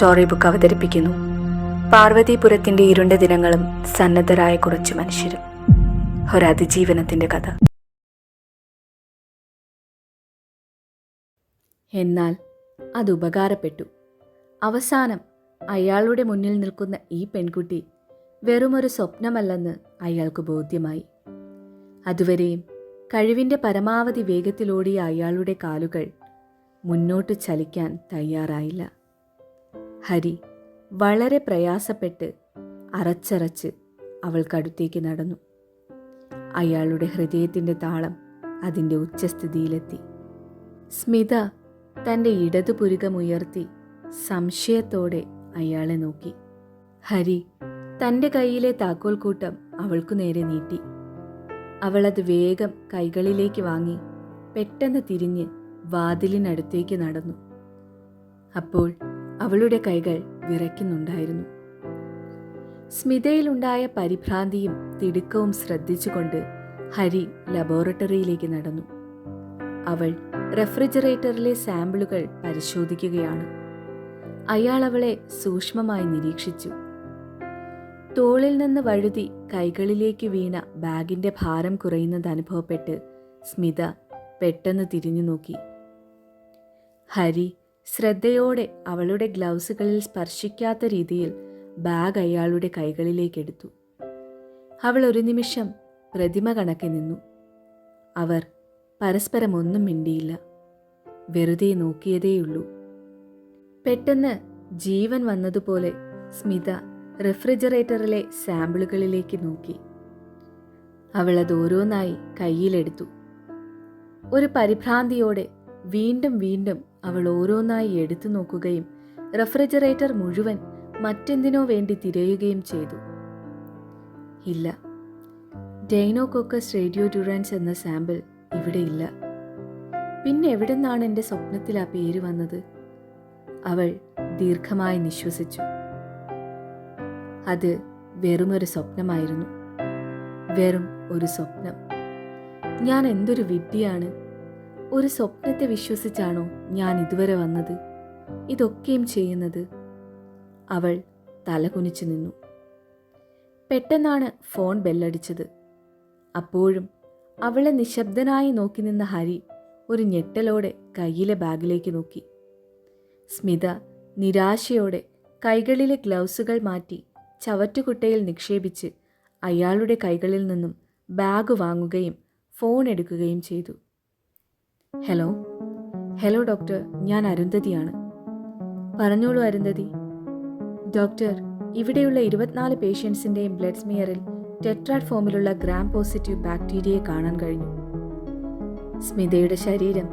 Story book അവതരിപ്പിക്കുന്നു. പാർവതീപുരത്തിന്റെ ഇരുണ്ട ദിനങ്ങളും സന്നദ്ധരായ കുറച്ച് മനുഷ്യരും. ഒരതിജീവനത്തിന്റെ കഥ. എന്നാൽ അത് ഉപകാരപ്പെട്ടു. അവസാനം അയാളുടെ മുന്നിൽ നിൽക്കുന്ന ഈ പെൺകുട്ടി വെറുമൊരു സ്വപ്നമല്ലെന്ന് അയാൾക്ക് ബോധ്യമായി. അതുവരെയും കഴിവിന്റെ പരമാവധി വേഗത്തിലോടിയ അയാളുടെ കാലുകൾ മുന്നോട്ട് ചലിക്കാൻ തയ്യാറായില്ല. ഹരി വളരെ പ്രയാസപ്പെട്ട് അറച്ചറച്ച് അവൾക്കടുത്തേക്ക് നടന്നു. അയാളുടെ ഹൃദയത്തിന്റെ താളം അതിന്റെ ഉച്ചസ്ഥിതിയിലെത്തി. സ്മിത തന്റെ ഇടതുപുരുകമുയർത്തി സംശയത്തോടെ അയാളെ നോക്കി. ഹരി തന്റെ കയ്യിലെ താക്കോൽക്കൂട്ടം അവൾക്കു നേരെ നീട്ടി. അവളത് വേഗം കൈകളിലേക്ക് വാങ്ങി പെട്ടെന്ന് തിരിഞ്ഞ് വാതിലിനടുത്തേക്ക് നടന്നു. അപ്പോൾ അവളുടെ കൈകൾ വിറയ്ക്കുന്നുണ്ടായിരുന്നു. സ്മിതയിലുണ്ടായ പരിഭ്രാന്തിയും തിടുക്കവും ശ്രദ്ധിച്ചുകൊണ്ട് ഹരി ലബോറട്ടറിയിലേക്ക് നടന്നു. അവൾ റെഫ്രിജറേറ്ററിലെ സാമ്പിളുകൾ പരിശോധിക്കുകയാണ്. അയാൾ അവളെ സൂക്ഷ്മമായി നിരീക്ഷിച്ചു. തോളിൽ നിന്ന് വഴുതി കൈകളിലേക്ക് വീണ ബാഗിന്റെ ഭാരം കുറയുന്നത് അനുഭവപ്പെട്ട് സ്മിത പെട്ടെന്ന് തിരിഞ്ഞു നോക്കി ഹരി ശ്രദ്ധയോടെ അവളുടെ ഗ്ലൗസുകളിൽ സ്പർശിക്കാത്ത രീതിയിൽ ബാഗ് അയാളുടെ കൈകളിലേക്കെടുത്തു. അവൾ ഒരു നിമിഷം പ്രതിമ കണക്കെ നിന്നു. അവർ പരസ്പരം ഒന്നും മിണ്ടിയില്ല. വെറുതെ നോക്കിയതേയുള്ളൂ. പെട്ടെന്ന് ജീവൻ വന്നതുപോലെ സ്മിത റെഫ്രിജറേറ്ററിലെ സാമ്പിളുകളിലേക്ക് നോക്കി. അവൾ അത് ഓരോന്നായി കയ്യിലെടുത്തു. ഒരു പരിഭ്രാന്തിയോടെ വീണ്ടും വീണ്ടും അവൾ ഓരോന്നായി എടുത്തു നോക്കുകയും റെഫ്രിജറേറ്റർ മുഴുവൻ മറ്റെന്തിനോ വേണ്ടി തിരയുകയും ചെയ്തു. ഇല്ല. ഡൈനോകോക്കസ് റേഡിയോ ഡ്യൂറാൻസ് എന്ന സാമ്പിൾ ഇവിടെ ഇല്ല. പിന്നെ എവിടെ നിന്നാണ് എന്റെ സ്വപ്നത്തിൽ ആ പേര് വന്നത്? അവൾ ദീർഘമായി നിശ്വസിച്ചു. അത് വെറുമൊരു സ്വപ്നമായിരുന്നു. വെറും ഒരു സ്വപ്നം. ഞാൻ എന്തൊരു വിഡ്ഢിയാണ്. ഒരു സ്വപ്നത്തെ വിശ്വസിച്ചാണോ ഞാൻ ഇതുവരെ വന്നത്? ഇതൊക്കെയും ചെയ്യുന്നത്? അവൾ തലകുനിച്ചു നിന്നു. പെട്ടെന്നാണ് ഫോൺ ബെല്ലടിച്ചത്. അപ്പോഴും അവളെ നിശബ്ദനായി നോക്കി നിന്ന ഹരി ഒരു ഞെട്ടലോടെ കയ്യിലെ ബാഗിലേക്ക് നോക്കി. സ്മിത നിരാശയോടെ കൈകളിലെ ഗ്ലൗസുകൾ മാറ്റി ചവറ്റുകുട്ടയിൽ നിക്ഷേപിച്ച് അയാളുടെ കൈകളിൽ നിന്നും ബാഗ് വാങ്ങുകയും ഫോൺ എടുക്കുകയും ചെയ്തു. ഹലോ. Hello doctor. ഞാൻ അരുന്ധതിയാണ്. പറഞ്ഞോളൂ അരുന്ധതി. ഡോക്ടർ ഇവിടെയുള്ള ഇരുപത്തിനാല് പേഷ്യൻസിന്റെയും ബ്ലഡ് സ്മിയറിൽ ടെട്രാഡ് ഫോമിലുള്ള ഗ്രാം പോസിറ്റീവ് ബാക്ടീരിയയെ കാണാൻ കഴിഞ്ഞു. സ്മിതയുടെ ശരീരം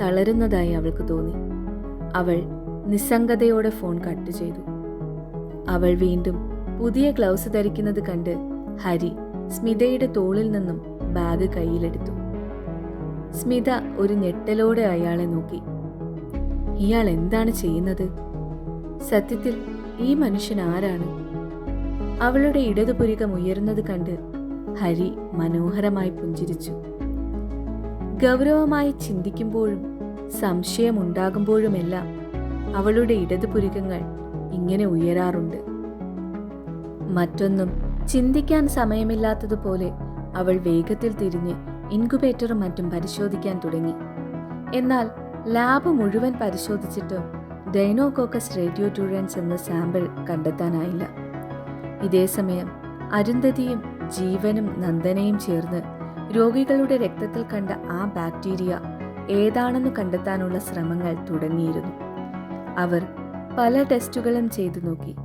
തളരുന്നതായി അവൾക്ക് തോന്നി. അവൾ നിസ്സംഗതയോടെ ഫോൺ കട്ട് ചെയ്തു. അവൾ വീണ്ടും പുതിയ ഗ്ലൗസ് ധരിക്കുന്നത് കണ്ട് ഹരി സ്മിതയുടെ തോളിൽ നിന്നും ബാഗ് കയ്യിലെടുത്തു. സ്മിത ഒരു ഞെട്ടലോടെ അയാളെ നോക്കി. ഇയാൾ എന്താണ് ചെയ്യുന്നത്? സത്യത്തിൽ ഈ മനുഷ്യൻ ആരാണ്? അവളുടെ ഇടതുപുരികം ഉയരുന്നത് കണ്ട് ഹരി മനോഹരമായി പുഞ്ചിരിച്ചു. ഗൗരവമായി ചിന്തിക്കുമ്പോഴും സംശയമുണ്ടാകുമ്പോഴുമെല്ലാം അവളുടെ ഇടതുപുരികങ്ങൾ ഇങ്ങനെ ഉയരാറുണ്ട്. മറ്റൊന്നും ചിന്തിക്കാൻ സമയമില്ലാത്തതുപോലെ അവൾ വേഗത്തിൽ തിരിഞ്ഞ് ഇൻക്യുബേറ്ററും മറ്റും പരിശോധിക്കാൻ തുടങ്ങി. എന്നാൽ ലാബ് മുഴുവൻ പരിശോധിച്ചിട്ടും ഡൈനോകോക്കസ് റേഡിയോ ടൂറൻസ് എന്ന സാമ്പിൾ കണ്ടെത്താനായില്ല. ഇതേസമയം അരുന്ധതിയും ജീവനും നന്ദനയും ചേർന്ന് രോഗികളുടെ രക്തത്തിൽ കണ്ട ആ ബാക്ടീരിയ ഏതാണെന്ന് കണ്ടെത്താനുള്ള ശ്രമങ്ങൾ തുടങ്ങിയിരുന്നു. അവർ പല ടെസ്റ്റുകളും ചെയ്തു നോക്കി.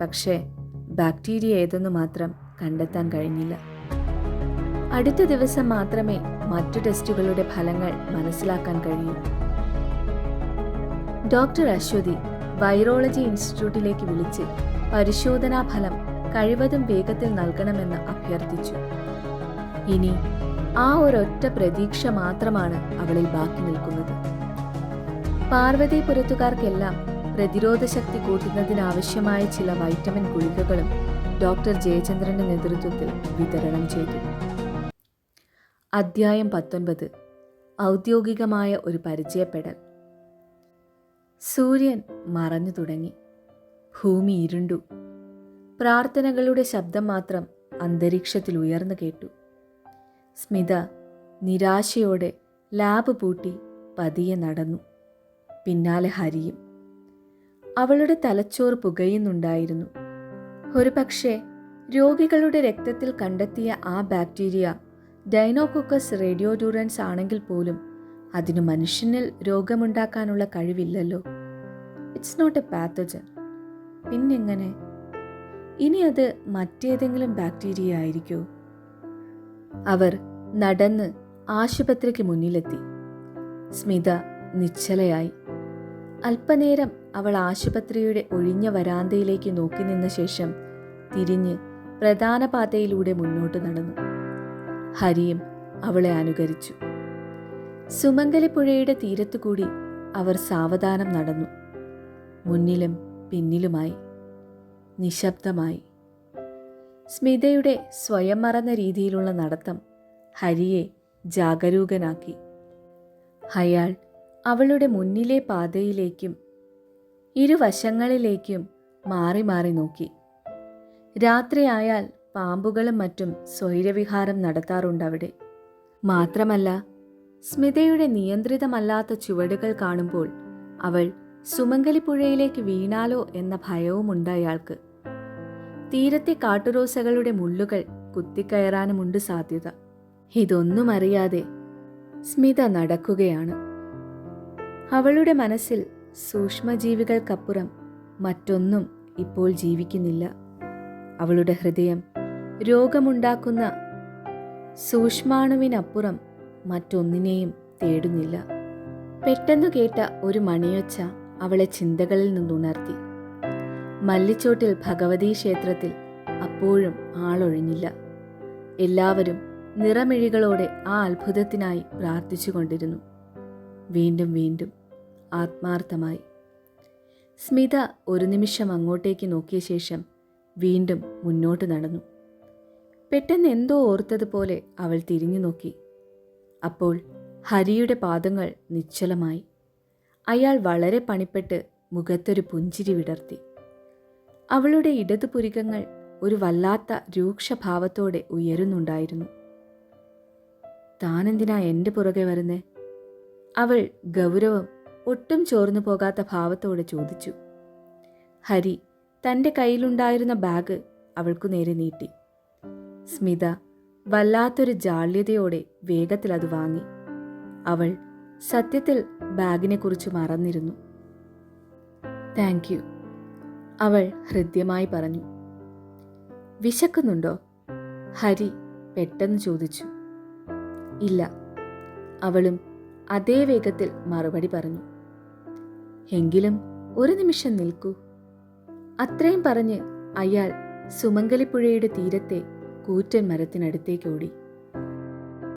പക്ഷേ ബാക്ടീരിയ ഏതെന്ന് മാത്രം കണ്ടെത്താൻ കഴിഞ്ഞില്ല. അടുത്ത ദിവസം മാത്രമേ മറ്റു ടെസ്റ്റുകളുടെ ഫലങ്ങൾ മനസ്സിലാക്കാൻ കഴിയൂ. ഡോക്ടർ അശ്വതി വൈറോളജി ഇൻസ്റ്റിറ്റ്യൂട്ടിലേക്ക് വിളിച്ച് പരിശോധനാ ഫലം കഴിവതും വേഗത്തിൽ നൽകണമെന്ന് അഭ്യർത്ഥിച്ചു. ഇനി ആ ഒരൊറ്റ പ്രതീക്ഷ മാത്രമാണ് അവളിൽ ബാക്കി നിൽക്കുന്നത്. പാർവതീപുരത്തുകാർക്കെല്ലാം പ്രതിരോധശക്തി കൂട്ടുന്നതിനാവശ്യമായ ചില വൈറ്റമിൻ ഗുളികകളും ഡോക്ടർ ജയചന്ദ്രന്റെ നേതൃത്വത്തിൽ വിതരണം ചെയ്തു. അദ്ധ്യായം പത്തൊൻപത്. ഔദ്യോഗികമായ ഒരു പരിചയപ്പെടൽ. സൂര്യൻ മറഞ്ഞു തുടങ്ങി. ഭൂമി ഇരുണ്ടു. പ്രാർത്ഥനകളുടെ ശബ്ദം മാത്രം അന്തരീക്ഷത്തിൽ ഉയർന്നു കേട്ടു. സ്മിത നിരാശയോടെ ലാബ് പൂട്ടി പതിയെ നടന്നു. പിന്നാലെ ഹരിയും. അവളുടെ തലച്ചോറ് പുകയുന്നുണ്ടായിരുന്നു. ഒരു പക്ഷേ രോഗികളുടെ രക്തത്തിൽ കണ്ടെത്തിയ ആ ബാക്ടീരിയ ഡൈനോകൊക്കസ് റേഡിയോഡൂറൻസ് ആണെങ്കിൽ പോലും അതിനു മനുഷ്യനിൽ രോഗമുണ്ടാക്കാനുള്ള കഴിവില്ലല്ലോ. ഇറ്റ്സ് നോട്ട് എ പാത്തജൻ പിന്നെങ്ങനെ? ഇനി അത് മറ്റേതെങ്കിലും ബാക്ടീരിയ ആയിരിക്കോ? അവർ നടന്ന് ആശുപത്രിക്ക് മുന്നിലെത്തി. സ്മിത നിശ്ചലയായി. അല്പനേരം അവൾ ആശുപത്രിയുടെ ഒഴിഞ്ഞ വരാന്തയിലേക്ക് നോക്കി നിന്ന ശേഷം തിരിഞ്ഞ് പ്രധാന പാതയിലൂടെ മുന്നോട്ട് നടന്നു. ഹരിയും അവളെ അനുകരിച്ചു. തീരത്തു തീരത്തുകൂടി അവർ സാവധാനം നടന്നു. മുന്നിലും പിന്നിലുമായി നിശബ്ദമായി. സ്മിതയുടെ സ്വയം മറന്ന രീതിയിലുള്ള നടത്തം ഹരിയെ ജാഗരൂകനാക്കി. അയാൾ അവളുടെ മുന്നിലെ പാതയിലേക്കും ഇരുവശങ്ങളിലേക്കും മാറി മാറി നോക്കി. രാത്രിയായാൽ പാമ്പുകളും മറ്റും സ്വൈരവിഹാരം നടത്താറുണ്ട് അവിടെ മാത്രമല്ല സ്മിതയുടെ നിയന്ത്രിതമല്ലാത്ത ചുവടുകൾ കാണുമ്പോൾ അവൾ സുമംഗലിപ്പുഴയിലേക്ക് വീണാലോ എന്ന ഭയവുമുണ്ട് അയാൾക്ക് തീരത്തെ കാട്ടുരോസകളുടെ മുള്ളുകൾ കുത്തിക്കയറാനുമുണ്ട് സാധ്യത. ഇതൊന്നും അറിയാതെ സ്മിത നടക്കുകയാണ്. അവളുടെ മനസ്സിൽ സൂക്ഷ്മജീവികൾക്കപ്പുറം മറ്റൊന്നും ഇപ്പോൾ ജീവിക്കുന്നില്ല. അവളുടെ ഹൃദയം രോഗമുണ്ടാക്കുന്ന സൂക്ഷ്മാണുവിനപ്പുറം മറ്റൊന്നിനെയും തേടുന്നില്ല. പെട്ടെന്നു കേട്ട ഒരു മണിയൊച്ച അവളെ ചിന്തകളിൽ നിന്നുണർത്തി. മല്ലിച്ചോട്ടിൽ ഭഗവതി ക്ഷേത്രത്തിൽ അപ്പോഴും ആളൊഴിഞ്ഞില്ല. എല്ലാവരും നിറമിഴികളോടെ ആ അത്ഭുതത്തിനായി പ്രാർത്ഥിച്ചുകൊണ്ടിരുന്നു വീണ്ടും വീണ്ടും ആത്മാർത്ഥമായി. സ്മിത ഒരു നിമിഷം അങ്ങോട്ടേക്ക് നോക്കിയ ശേഷം വീണ്ടും മുന്നോട്ട് നടന്നു. പെട്ടെന്ന് എന്തോ ഓർത്തതുപോലെ അവൾ തിരിഞ്ഞു നോക്കി. അപ്പോൾ ഹരിയുടെ പാദങ്ങൾ നിശ്ചലമായി. അയാൾ വളരെ പണിപ്പെട്ട് മുഖത്തൊരു പുഞ്ചിരി വിടർത്തി. അവളുടെ ഇടതുപുരികങ്ങൾ ഒരു വല്ലാത്ത രൂക്ഷഭാവത്തോടെ ഉയരുന്നുണ്ടായിരുന്നു. താനെന്തിനാ എന്റെ പുറകെ വരുന്നേ? അവൾ ഗൗരവം ഒട്ടും ചോർന്നു പോകാത്ത ഭാവത്തോടെ ചോദിച്ചു. ഹരി തന്റെ കയ്യിലുണ്ടായിരുന്ന ബാഗ് അവൾക്കു നേരെ നീട്ടി. സ്മിത വല്ലാത്തൊരു ജാള്യതയോടെ വേഗത്തിൽ അത് വാങ്ങി. അവൾ സത്യത്തിൽ ബാഗിനെ കുറിച്ച് മറന്നിരുന്നു. താങ്ക് യു അവൾ ഹൃദ്യമായി പറഞ്ഞു. വിശക്കുന്നുണ്ടോ? ഹരി പെട്ടെന്ന് ചോദിച്ചു. ഇല്ല അവളും അതേ വേഗത്തിൽ മറുപടി പറഞ്ഞു. എങ്കിലും ഒരു നിമിഷം നിൽക്കൂ അത്രയും പറഞ്ഞ് അയാൾ സുമംഗലിപ്പുഴയുടെ തീരത്തെ കൂറ്റൻ മരത്തിനടുത്തേക്ക് ഓടി.